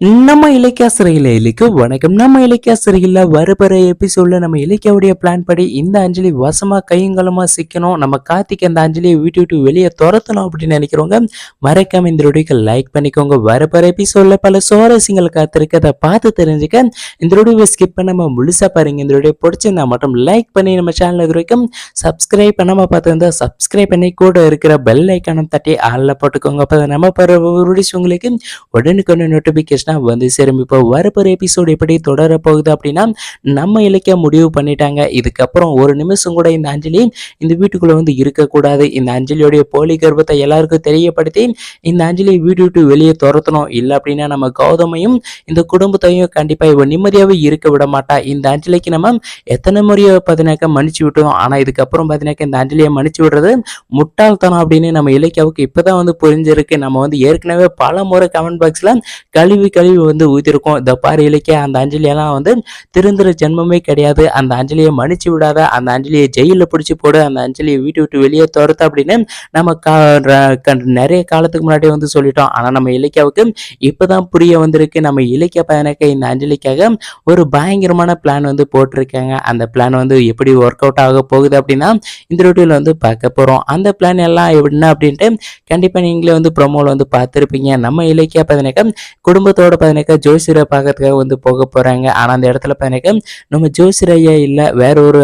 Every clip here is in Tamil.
நம்ம இலக்கிய இலக்கு வணக்கம். நம்ம இலக்கிய சிறையில் வரப்போற எபிசோட்ல நம்ம இலக்கியாவுடைய பிளான் படி இந்த அஞ்சலி வசமா கையங்கலமா சிக்கணும். நம்ம கார்த்திக் அந்த அஞ்சலியை வீட்டு விட்டு வெளியே துரத்தணும் அப்படின்னு நினைக்கிறவங்க மறக்காம இந்த வீடியோக்கு லைக் பண்ணிக்கோங்க. வரப்போற எபிசோட்ல பல சுவாரஸ்யங்கள் காத்திருக்கு. அதை பார்த்து தெரிஞ்சுக்க இந்த வீடியோவை ஸ்கிப் பண்ணாம முழுசா பாருங்க. இந்த வீடியோ பிடிச்சிருந்தா மட்டும் லைக் பண்ணி நம்ம சேனல் இது வரைக்கும் சப்ஸ்கிரைப் பண்ணாம பார்த்துருந்தா சப்ஸ்கிரைப் பண்ணி கூட இருக்கிற பெல் ஐக்கானம் தட்டி ஆளில் போட்டுக்கோங்க. அப்போ நம்ம போகிற வீடியோஸ் உங்களுக்கு உடனுக்குன்னு நோட்டிஃபிகேஷனாக வந்து சேரும் இப்போ வரப்போகிற எபிசோடு எப்படி தொடர போகுது அப்படின்னா நம்ம இலக்கிய முடிவு பண்ணிட்டாங்க. இதுக்கப்புறம் ஒரு நிமிஷம் கூட இந்த அஞ்சலி இந்த வீட்டுக்குள்ளே வந்து இருக்கக்கூடாது. இந்த அஞ்சலியோடைய போலி கர்ப்பத்தை எல்லாருக்கும் தெரியப்படுத்தி இந்த அஞ்சலியை வீடு விட்டு வெளியே துரத்தணும். இல்லை அப்படின்னா நம்ம கௌதமையும் இந்த குடும்பத்தையும் கண்டிப்பாக இவன் நிம்மதியாகவே இருக்க விட மாட்டா. இந்த அஞ்சலிக்கு நம்ம எத்தனை முறையோ பார்த்தீங்கன்னாக்கா மன்னிச்சு விட்டோம். ஆனால் இதுக்கப்புறம் பார்த்தீங்கன்னாக்கா இந்த அஞ்சலியை மன்னிச்சு விடுறது முட்டாள்தனம் அப்படின்னு நம்ம இலக்கியாவுக்கு இப்போதான் வந்து புரிஞ்சிருக்கு. நம்ம வந்து ஏற்கனவே பல முறை கமெண்ட் பாக்ஸில் கழுவி கழுவி வந்து ஊற்றிருக்கோம் இந்த பாரு இலக்கிய அந்த அஞ்சலியெல்லாம் வந்து திருந்துற ஜென்மமே கிடையாது. அந்த அஞ்சலியை மன்னிச்சு விடாத அந்த அஞ்சலியை ஜெயிலில் பிடிச்சி போடு அந்த அஞ்சலியை வீட்டு விட்டு வெளியே துரத்த அப்படின்னு நம்ம கா க- நிறைய காலத்துக்கு முன்னாடி வந்து சொல்லிட்டோம். ஆனால் நம்ம இலக்கியாவுக்கு இப்போதான் புரிய வந்திருக்கு. நம்ம இலக்கிய பயணக்க இந்த அஞ்சலிக்காக ஒரு பயங்கரமான பிளான் வந்து போட்டிருக்காங்க. அந்த பிளான் வந்து எப்படி ஒர்க் அவுட் ஆக போகுது அப்படின்னா இந்த ரொட்டியில் வந்து பார்க்க போகிறோம் அந்த பிளான் எல்லாம் எப்படின்னா அப்படின்ட்டு கண்டிப்பாக நீங்களே வந்து ப்ரொமோவில் வந்து பார்த்துருப்பீங்க. நம்ம இலக்கிய பதினக்க குடும்பத்தோட பதினக்க ஜோசியரை பார்க்கறதுக்காக வந்து போக போகிறாங்க ஆனால் அந்த இடத்துல பதினக்க நம்ம ஜோசியர் இல்லை. வேற ஒரு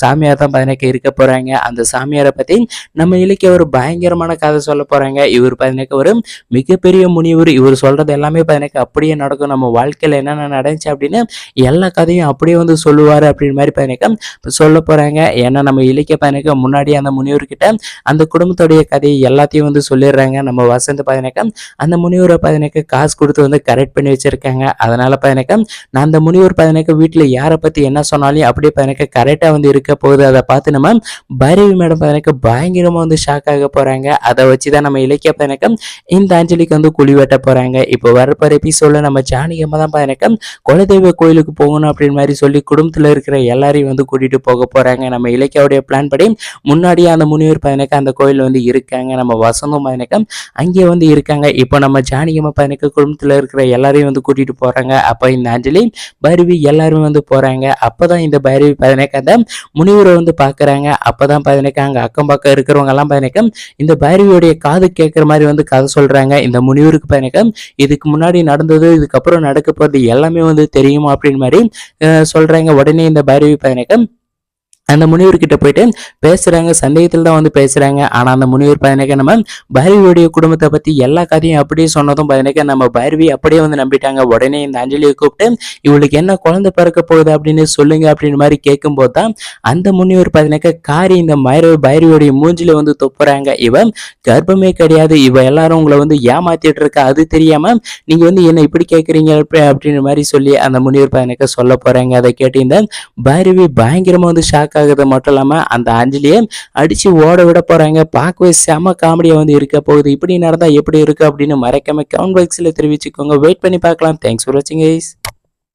சாமியார் தான் பதினக்க இருக்க போகிறாங்க அந்த சாமியாரை பற்றி நம்ம இலக்கிய ஒரு பயங்கரமான கதை சொல்ல போகிறாங்க இவர் பதினக்க ஒரு மிகப்பெரிய முனிவர். இவர் சொல்கிறது எல்லாமே பதினக்க அப்படியே நடக்கும். நம்ம வாழ்க்கையில் என்னென்ன நடந்துச்சு அப்படின்னு எல்லா கதையும் அப்படியே வந்து சொல்லுவார் அப்படின்னு மாதிரி பதினக்க சொல்ல போகிறாங்க ஏன்னா நம்ம இலக்கிய பதினக்க முன்னாடி அந்த முனிவர்கிட்ட அந்த குடும்பத்துடைய கதையை எல்லாத்தையும் வந்து சொல்லிடுறாங்க. நம்ம வசந்த் பதினக்க அந்த முனிவரை பதினக்க காசு கொடுத்து வந்து கரெக்ட் பண்ணி வச்சிருக்காங்க. அதனால பதினக்க நான் அந்த முனிவர் பதினக்க வீட்டில் யாரை பற்றி என்ன சொன்னாலும் அப்படியே பதினக்க கரெக்டாக வந்து இருக்க போகுது. அதை பார்த்து நம்ம பைரவி மேடம் பதினக்க பயங்கரமாக வந்து ஷாக் ஆக போகிறாங்க அதை வச்சு தான் நம்ம இலக்கிய பதினக்க இந்த அஞ்சலிக்கு வந்து குழி வெட்ட போகிறாங்க இப்போ வரப்போகிற எபிசோடில் நம்ம ஜானகியம்மா தான் பதினக்க குலதெய்வ கோயிலுக்கு போகணும் அப்படின்னு மாதிரி சொல்லி குடும்பத்தில் இருக்கிற எல்லாரையும் வந்து கூட்டிகிட்டு போக போகிறாங்க நம்ம இலக்கியாவுடைய பிளான் படி முன்னாடியே அந்த முனிவர் பதினக்க அந்த கோயில் வந்து இருக்காங்க. நம்ம வசந்தம் பதினக்க அங்கே வந்து இருக்காங்க. இப்போ நம்ம ஜானகியம்மா பதினக்க குடும்பத்தில் இருக்கிற எல்லாரையும் வந்து கூட்டிகிட்டு போகிறாங்க அப்போ இந்த அஞ்சலி பைரவி எல்லாருமே வந்து போகிறாங்க அப்போ தான் இந்த பைரவி பதினக்க அந்த முனிவரை வந்து பார்க்குறாங்க அப்போ தான் பதினக்க அங்கே அக்கம் பக்கம் இருக்கிறவங்க எல்லாம் பதினக்க இந்த பைரவியோடைய காது கேட்குற மாதிரி வந்து கதை சொல்கிறாங்க இந்த முனிவருக்கு பதினக்க இதுக்கு முன்னாடி நடந்தது இதுக்கப்புறம் நடக்க போகிறது எல்லாமே வந்து தெரியுமா அப்படின்னு மாதிரி சொல்றாங்க. உடனே இந்த பைரவி பதினக்க அந்த முனிவர்கிட்ட போயிட்டு பேசுறாங்க சந்தேகத்தில் தான் வந்து பேசுறாங்க. ஆனா அந்த முனிவர் பதினக்க நம்ம பைரவியுடைய குடும்பத்தை பத்தி எல்லா கதையும் அப்படியே சொன்னதும் பதினக்க நம்ம பைரவி அப்படியே வந்து நம்பிட்டாங்க. உடனே இந்த அஞ்சலியை கூப்பிட்டு இவளுக்கு என்ன குழந்தை பிறக்க போகுது அப்படின்னு சொல்லுங்க அப்படின்னு மாதிரி கேட்கும்போது தான் அந்த முனிவர் பதினக்க காரி இந்த பைரவி பைரவியோடைய மூஞ்சில வந்து தொப்புறாங்க. இவ கர்ப்பமே கிடையாது. இவ எல்லாரும் உங்களை வந்து ஏமாத்திட்டு இருக்கா? அது தெரியாம நீங்க வந்து என்ன இப்படி கேட்குறீங்க அப்படின்னு மாதிரி சொல்லி அந்த முனிவர் பையனுக்கு சொல்ல போறாங்க. அதை கேட்டு இந்த பைரவி பயங்கரமா வந்து ஷாக் ஆகுறது மட்டும் இல்லாம அந்த அஞ்சலியை அடிச்சு ஓட விட போறாங்க. பார்க்கவே செம காமெடியா வந்து இருக்க போகுது. இப்படி நடந்தா எப்படி இருக்கு அப்படின்னு மறைக்காம கவுண்ட் பாக்ஸில் தெரிவிச்சுக்கோங்க. வெயிட் பண்ணி பார்க்கலாம். தேங்க்ஸ் ஃபார் வாட்சிங் ஐஸ்